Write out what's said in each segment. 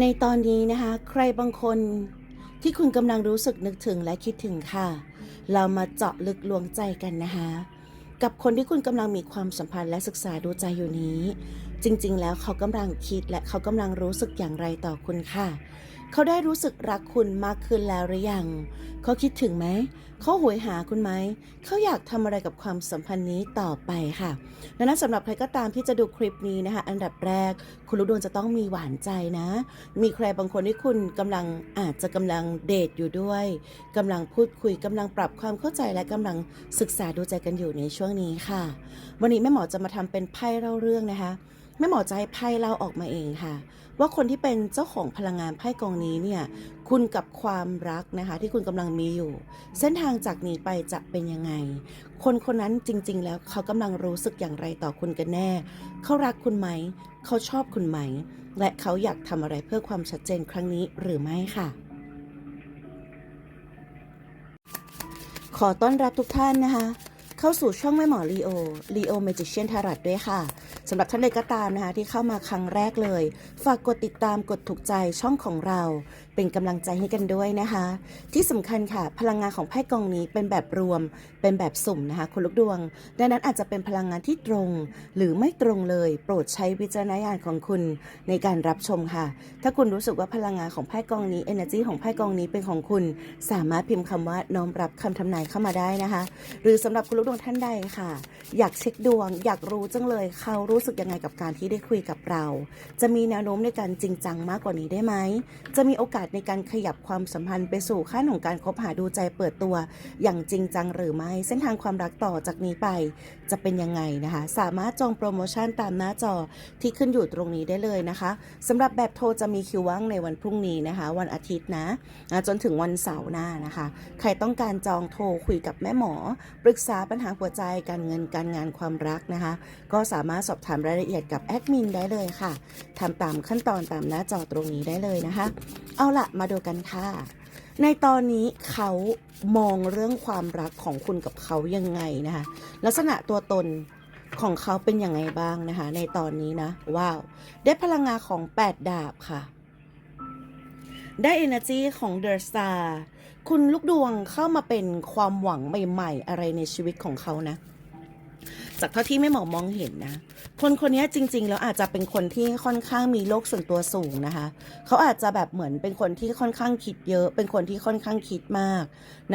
ในตอนนี้นะคะ ใครบางคนที่คุณกำลังรู้สึกนึกถึงและคิดถึงค่ะ เรามาเจาะลึกลวงใจกันนะคะ กับคนที่คุณกำลังมีความสัมพันธ์และศึกษาดูใจอยู่นี้ จริงๆ แล้วเขากำลังคิดและเขากำลังรู้สึกอย่างไรต่อคุณค่ะ เขาได้รู้สึกรักคุณมากขึ้นแล้วหรือยัง เขาคิดถึงไหม เขาหวยหาคุณไหม เขาอยากทำอะไรกับความสัมพันธ์นี้ต่อไปค่ะ ดังนั้นสำหรับใครก็ตามที่จะดูคลิปนี้นะคะ อันดับแรก คุณลูกดวงจะต้องมีหวานใจนะ มีใครบางคนที่คุณกำลังอาจจะกำลังเดทอยู่ด้วยกำลังพูดคุยกำลังปรับความเข้าใจและกำลังศึกษาดูใจกันอยู่ในช่วงนี้ค่ะ วันนี้แม่หมอจะมาทำเป็นไพ่เล่าเรื่องนะคะแม่หมอจะให้ไพ่เล่าออกมาเองค่ะ ว่าคนที่เป็นเจ้าของพลังงานไพ่กองนี้เนี่ยคุณกับความรักนะคะที่คุณกำลังมีอยู่ เส้นทางจากนี้ไปจะเป็นยังไง คนคนนั้นจริง ๆ แล้วเขากำลังรู้สึกอย่างไรต่อคุณกันแน่ เขารักคุณไหม เขาชอบคุณไหม และเขาอยากทำอะไรเพื่อความชัดเจนครั้งนี้หรือไม่ค่ะขอต้อนรับทุกท่านนะคะ เข้าสู่ช่องแม่หมอลีโอลีโอเมจิเชียนทารัตด้วยค่ะ สำหรับท่านใดก็ตามนะคะที่เข้ามาครั้งแรกเลย ฝากกดติดตามกดถูกใจช่องของเรา เป็นกำลังใจให้กันด้วยนะคะ ที่สำคัญค่ะ พลังงานของไพ่กองนี้เป็นแบบรวม เป็นแบบสุ่มนะคะคุณลูกดวง ดังนั้นอาจจะเป็นพลังงานที่ตรง หรือไม่ตรงเลย โปรดใช้วิจารณญาณของคุณในการรับชมค่ะ ถ้าคุณรู้สึกว่าพลังงานของไพ่กองนี้ energy ของไพ่กองนี้เป็นของคุณ สามารถพิมพ์คำว่าน้อมรับคำทำนายเข้ามาได้นะคะ หรือสำหรับคุณลูกดวงท่านใดค่ะ อยากเช็คดวง อยากรู้จังเลยเขารูู้้สึกยังไงกับการที่ได้คุยกับเรา จะมีแนวโน้มในการจริงจังมากกว่านี้ได้ไหม จะมีโอกาสในการขยับความสัมพันธ์ไปสู่ขั้นของการคบหาดูใจเปิดตัว อย่างจริงจังหรือไม่ เส้นทางความรักต่อจากนี้ไป จะเป็นยังไงนะคะ สามารถจองโปรโมชั่นตามหน้าจอที่ขึ้นอยู่ตรงนี้ได้เลยนะคะสำหรับแบบโทรจะมีคิวว่างในวันพรุ่งนี้นะคะ วันอาทิตย์นะ จนถึงวันเสาร์หน้านะคะ ใครต้องการจองโทรคุยกับแม่หมอ ปรึกษาปัญหาหัวใจการเงินการงานความรักนะคะ ก็สามารถสอบถามรายละเอียดกับแอดมินได้เลยค่ะทำตามขั้นตอนตามหน้าจอตรงนี้ได้เลยนะคะ เอาละมาดูกันค่ะ ในตอนนี้เขามองเรื่องความรักของคุณกับเขายังไงนะคะ ลักษณะตัวตนของเขาเป็นยังไงบ้างนะคะ ในตอนนี้นะ ว้าว ได้พลังงานของ 8 ดาบค่ะ ได้ energy ของ The Star คุณลูกดวงเข้ามาเป็นความหวังใหม่ ๆ อะไรในชีวิตของเขานะ จากเท่าที่แม่หมอมองเห็นนะ คนคนนี้จริง ๆ แล้วอาจจะเป็นคนที่ค่อนข้างมีโลกส่วนตัวสูงนะคะ เขาอาจจะแบบเหมือนเป็นคนที่ค่อนข้างคิดเยอะ เป็นคนที่ค่อนข้างคิดมาก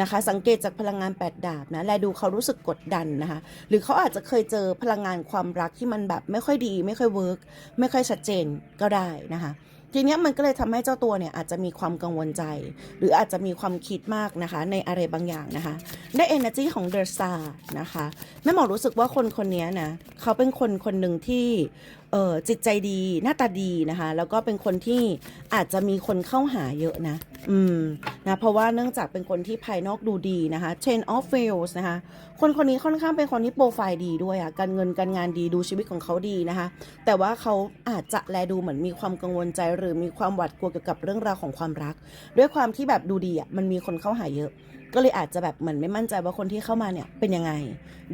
นะคะ สังเกตจากพลังงานแปดดาบนะแลดูเขารู้สึกกดดันนะคะ หรือเขาอาจจะเคยเจอพลังงานความรักที่มันแบบไม่ค่อยดี ไม่ค่อยเวิร์กไม่ค่อยชัดเจนก็ได้นะคะ ทีเนี้ยมันก็เลยทำให้เจ้าตัวเนี่ยอาจจะมีความกังวลใจ หรืออาจจะมีความคิดมากนะคะ ในอะไรบางอย่างนะคะ ได้ energy ของ The Star นะคะแม่หมอรู้สึกว่าคนคนนี้นะเขาเป็นคนคนหนึ่งที่เออจิตใจดีหน้าตาดีนะคะ แล้วก็เป็นคนที่อาจจะมีคนเข้าหาเยอะนะ อืมนะเพราะว่าเนื่องจากเป็นคนที่ภายนอกดูดีนะคะ Chain of fails นะคะ คนคนนี้ค่อนข้างเป็นคนที่โปรไฟล์ดีด้วยอะการเงินการงานดีดูชีวิตของเขาดีนะคะ แต่ว่าเขาอาจจะแลดูเหมือนมีความกังวลใจ หรือมีความหวาดกลัวเกี่ยวกับเรื่องราวของความรัก ด้วยความที่แบบดูดีอะมันมีคนเข้าหาเยอะ ก็เลยอาจจะแบบเหมือนไม่มั่นใจว่าคนที่เข้ามาเนี่ยเป็นยังไง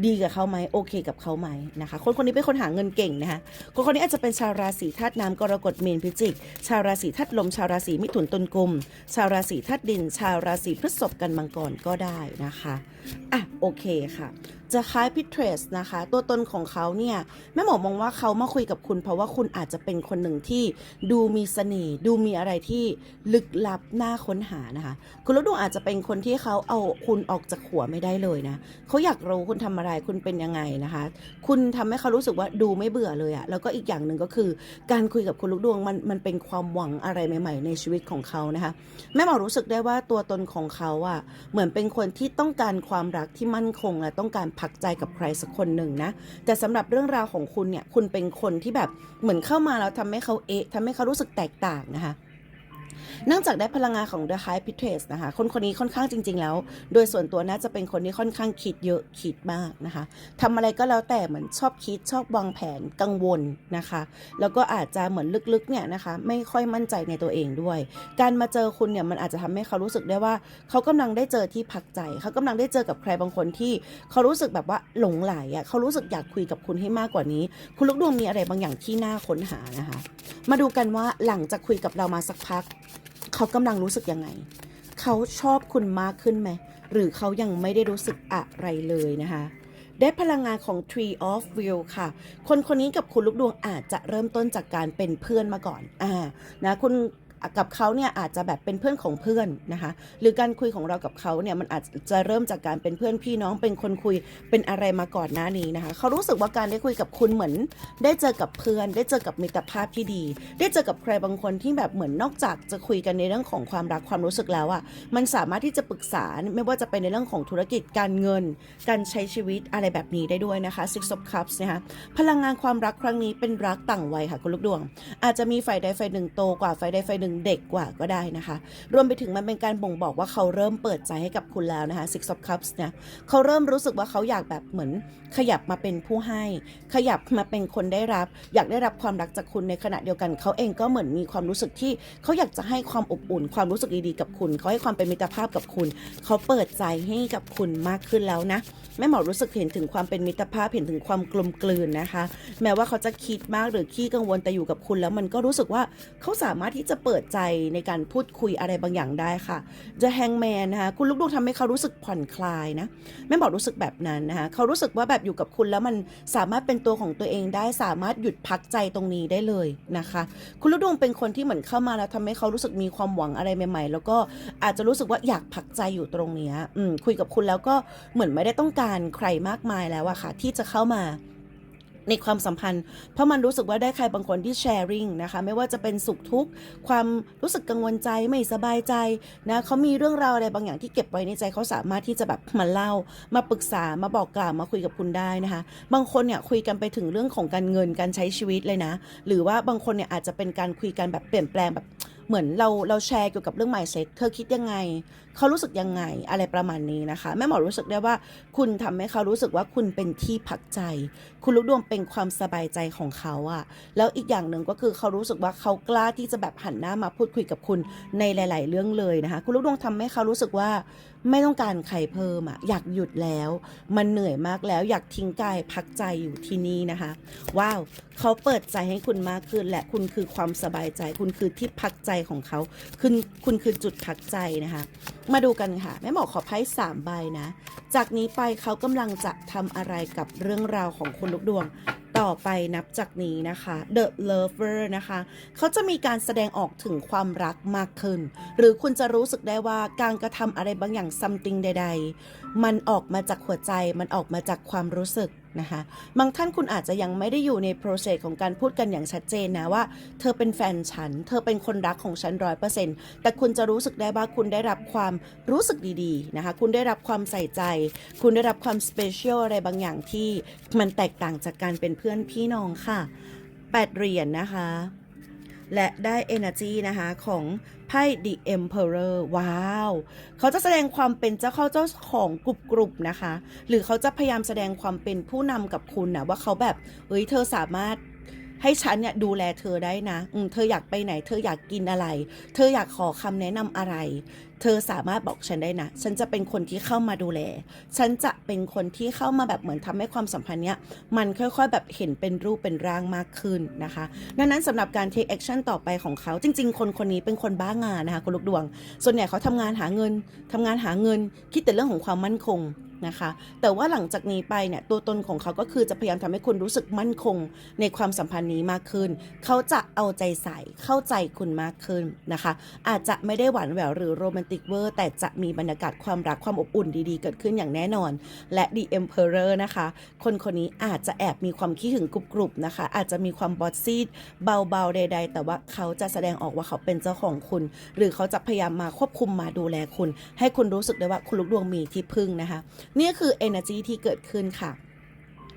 ดีกับเขาไหมโอเคกับเขาไหมนะคะ คนคนนี้เป็นคนหาเงินเก่งนะคะคนคนนี้อาจจะเป็นชาวราศีธาตุน้ำกรกฎเมีนพิจิก ชาวราศีธาตุลม ชาวราศีมิถุนตุลกุม ชาวราศีธาตุดิน ชาวราศีพฤษภกันมังกรก็ได้นะคะ อะโอเคค่ะ จะคล้ายพิเทรสนะคะ ตัวตนของเขาเนี่ยแม่หมอมองว่าเขามาคุยกับคุณ เพราะว่าคุณอาจจะเป็นคนหนึ่งที่ดูมีเสน่ห์ดูมีอะไรที่ลึกลับน่าค้นหานะคะ คุณลูกดวงอาจจะเป็นคนที่เขาเอาคุณออกจากหัวไม่ได้เลยนะเขาอยากรู้คุณทำอะไรคุณเป็นยังไงนะคะ คุณทำให้เขารู้สึกว่าดูไม่เบื่อเลยอะแล้วก็อีกอย่างหนึ่งก็คือ การคุยกับคุณลูกดวงมันมันเป็นความหวังอะไรใหม่ ๆ ในชีวิตของเขานะคะแม่หมอรู้สึกได้ว่าตัวตนของเขาอะเหมือนเป็นคนที่ต้องการความรักที่มั่นคงและต้องการผักใจกับใครสักคนหนึ่งนะ แต่สำหรับเรื่องราวของคุณเนี่ย คุณเป็นคนที่แบบเหมือนเข้ามาแล้วทำให้เขาเอะทำให้เขารู้สึกแตกต่างนะคะ เนื่องจากได้พลังงานของ The High Priestess นะคะ คนคนนี้ค่อนข้างจริง ๆ แล้ว โดยส่วนตัวน่าจะเป็นคนที่ค่อนข้างคิดเยอะคิดมากนะคะทำอะไรก็แล้วแต่เหมือนชอบคิดชอบวางแผนกังวลนะคะ แล้วก็อาจจะเหมือนลึกๆเนี่ยนะคะไม่ค่อยมั่นใจในตัวเองด้วย การมาเจอคุณเนี่ยมันอาจจะทำให้เขารู้สึกได้ว่า เขากำลังได้เจอที่พักใจ เขากำลังได้เจอกับใครบางคนที่ เขารู้สึกแบบว่าหลงไหลอะเขารู้สึกอยากคุยกับคุณให้มากกว่านี้ คุณลูกดวงมีอะไรบางอย่างที่น่าค้นหานะคะ มาดูกันว่าหลังจากคุยกับเรามาสักพัก เขากำลังรู้สึกยังไง เขาชอบคุณมากขึ้นไหม หรือเขายังไม่ได้รู้สึกอะไรเลยนะคะได้พลังงานของ Tree of Will ค่ะ คนคนนี้กับคุณลูกดวงอาจจะเริ่มต้นจากการเป็นเพื่อนมาก่อน อ่า นะ คุณ กับเขาเนี่ยอาจจะแบบเป็นเพื่อนของเพื่อนนะคะหรือการคุยของเรากับเขาเนี่ยมันอาจจะเริ่มจากการเป็นเพื่อนพี่น้องเป็นคนคุยเป็นอะไรมาก่อนหน้านี้นะคะเขารู้สึกว่าการได้คุยกับคุณเหมือน ได้เจอกับเพื่อน ได้เจอกับมิตรภาพที่ดี ได้เจอกับใครบางคนที่แบบเหมือนนอกจากจะคุยกันในเรื่องของความรักความรู้สึกแล้วอะ่ะมันสามารถที่จะปรึกษาไม่ว่าจะเป็นในเรื่องของธุรกิจการเงิน การใช้ชีวิตอะไรแบบนี้ได้ด้วยนะคะ Six of Cups นะคะพลังงานความรักครั้งนี้เป็นรักต่างวัยค่ะคุณลูกดวง อาจจะมีฝ่ายใดฝ่ายหนึ่งโตกว่าฝ่ายใดฝ่ายหนึ่งเด็กกว่าก็ได้นะคะ รวมไปถึงมันเป็นการบ่งบอกว่าเขาเริ่มเปิดใจให้กับคุณแล้วนะคะ Six of Cups เนี่ยเขาเริ่มรู้สึกว่าเขาอยากแบบเหมือนขยับมาเป็นผู้ให้ ขยับมาเป็นคนได้รับ อยากได้รับความรักจากคุณในขณะเดียวกัน เขาเองก็เหมือนมีความรู้สึกที่เขาอยากจะให้ความอบอุ่น ความรู้สึกดีๆกับคุณ เขาให้ความเป็นมิตรภาพกับคุณ เขาเปิดใจให้กับคุณมากขึ้นแล้วนะแม่หมอรู้สึกเห็นถึงความเป็นมิตรภาพเห็นถึงความกลมกลืนนะคะ แม้ว่าเขาจะคิดมากหรือขี้กังวลแต่อยู่กับคุณแล้วมันก็รู้สึกว่าเขาสามารถที่จะเปิดใจในการพูดคุยอะไรบางอย่างได้ค่ะ The Hangman นะคะคุณลูกดวงทำให้เขารู้สึกผ่อนคลายนะแม่บอกรู้สึกแบบนั้นนะคะเขารู้สึกว่าแบบอยู่กับคุณแล้วมันสามารถเป็นตัวของตัวเองได้สามารถหยุดพักใจตรงนี้ได้เลยนะคะ คุณลูกดวงเป็นคนที่เหมือนเข้ามาแล้วทำให้เขารู้สึกมีความหวังอะไรใหม่ ๆ แล้วก็อาจจะรู้สึกว่าอยากพักใจอยู่ตรงนี้คุยกับคุณแล้วก็เหมือนไม่ได้ต้องการใครมากมายแล้วอะค่ะ ที่จะเข้ามา ในความสัมพันธ์ เพราะมันรู้สึกว่าได้ใครบางคนที่แชร์ริงนะคะไม่ว่าจะเป็นสุขทุกข์ความรู้สึกกังวลใจไม่สบายใจนะเขามีเรื่องราวอะไรบางอย่างที่เก็บไว้ในใจเขาสามารถที่จะแบบมาเล่า มาปรึกษามาบอกกล่าวมาคุยกับคุณได้นะคะ บางคนเนี่ยคุยกันไปถึงเรื่องของการเงินการใช้ชีวิตเลยนะ หรือว่าบางคนเนี่ยอาจจะเป็นการคุยกันแบบเปลี่ยนแปลงแบบเหมือนเราเราแชร์เกี่ยวกับเรื่อง mindset เธอคิดยังไง เขารู้สึกยังไงอะไรประมาณนี้นะคะ แม่หมอรู้สึกได้ว่า คุณทำให้เขารู้สึกว่าคุณเป็นที่พักใจ คุณลูกดวงเป็นความสบายใจของเขาอะแล้วอีกอย่างหนึ่งก็คือเขารู้สึกว่าเขากล้าที่จะแบบหันหน้ามาพูดคุยกับคุณในหลาย ๆ เรื่องเลยนะคะ คุณลูกดวงทำให้เขารู้สึกว่าไม่ต้องการใครเพิ่มอะอยากหยุดแล้ว มันเหนื่อยมากแล้วอยากทิ้งกายพักใจอยู่ที่นี่นะคะ ว้าวเขาเปิดใจให้คุณมากขึ้นและคุณคือความสบายใจ คุณคือที่พักใจของเขาคุณคุณคือจุดพักใจนะคะมาดูกันค่ะ แม่หมอขอไพ่สามใบนะ จากนี้ไปเขากำลังจะทำอะไรกับเรื่องราวของคุณลูกดวง ต่อไปนับจากนี้นะคะ The Lover นะคะ เขาจะมีการแสดงออกถึงความรักมากขึ้น หรือคุณจะรู้สึกได้ว่าการกระทำอะไรบางอย่าง something ใด ๆ มันออกมาจากหัวใจมันออกมาจากความรู้สึก นะคะ บางท่านคุณอาจจะยังไม่ได้อยู่ใน process ของการพูดกันอย่างชัดเจนนะว่า เธอเป็นแฟนฉัน เธอเป็นคนรักของฉันร้อยเปอร์เซ็นต์แต่คุณจะรู้สึกได้ว่าคุณได้รับความรู้สึกดีๆนะคะ คุณได้รับความใส่ใจ คุณได้รับความสเปเชียลอะไรบางอย่างที่มันแตกต่างจากการเป็นเพื่อนพี่น้องค่ะแปดเหรียญนะคะ และได้ energy นะคะของไพ่ The Emperor ว้าว เขาจะแสดงความเป็นเจ้าเข้าเจ้าของกลุ่มๆนะคะ หรือเขาจะพยายามแสดงความเป็นผู้นำกับคุณนะว่าเขาแบบเอ้ยเธอสามารถให้ฉันเนี่ยดูแลเธอได้นะ อืม เธออยากไปไหน เธออยากกินอะไร เธออยากขอคำแนะนำอะไร เธอสามารถบอกฉันได้นะ ฉันจะเป็นคนที่เข้ามาดูแล ฉันจะเป็นคนที่เข้ามาแบบเหมือนทำให้ความสัมพันธ์เนี้ย มันค่อยๆ แบบเห็นเป็นรูปเป็นร่างมากขึ้นนะคะ ดังนั้นสำหรับการ take action ต่อไปของเขาจริง ๆ คนคนนี้เป็นคนบ้างานนะคะคุณลูกดวง ส่วนใหญ่เขาทำงานหาเงินทำงานหาเงิน คิดแต่เรื่องของความมั่นคงนะคะ แต่ว่าหลังจากนี้ไปเนี่ยตัวตนของเขาก็คือจะพยายามทำให้คุณรู้สึกมั่นคงในความสัมพันธ์นี้มากขึ้น เขาจะเอาใจใส่เข้าใจคุณมากขึ้นนะคะ อาจจะไม่ได้หวานแหววหรือโรแมนติกเวอร์แต่จะมีบรรยากาศความรักความอบอุ่นดีๆ เกิดขึ้นอย่างแน่นอน และ The Emperor นะคะ คนคนนี้อาจจะแอบมีความขี้หึงกรุบๆนะคะ อาจจะมีความบอสซีดเบาๆใด ๆ แต่ว่าเขาจะแสดงออกว่าเขาเป็นเจ้าของคุณ หรือเขาจะพยายามมาควบคุมมาดูแลคุณ ให้คุณรู้สึกได้ว่าคุณลูกดวงมีที่พึ่งนะคะ นี่คือ energy ที่เกิดขึ้นค่ะ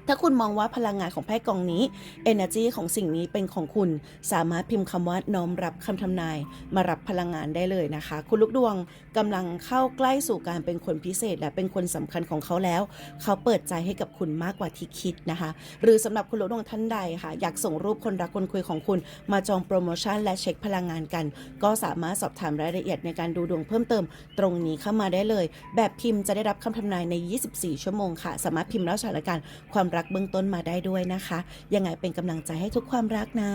ถ้าคุณมองว่าพลังงานของไพ่กองนี้ energy ของสิ่งนี้เป็นของคุณ สามารถพิมพ์คำว่าน้อมรับคำทำนาย มารับพลังงานได้เลยนะคะ คุณลูกดวงกำลังเข้าใกล้สู่การเป็นคนพิเศษ และเป็นคนสำคัญของเขาแล้ว เขาเปิดใจให้กับคุณมากกว่าที่คิดนะคะ หรือสำหรับคุณลูกดวงท่านใดค่ะ อยากส่งรูปคนรักคนคุยของคุณ มาจองโปรโมชั่นและเช็คพลังงานกัน ก็สามารถสอบถามรายละเอียดในการดูดวงเพิ่มเติม ตรงนี้เข้ามาได้เลย แบบพิมพ์จะได้รับคำทำนายใน 24 ชั่วโมงค่ะ สามารถพิมพ์เล่าสถานการณ์ความรักเบื้องต้นมาได้ด้วยนะคะ ยังไงเป็นกำลังใจให้ทุกความรักนะ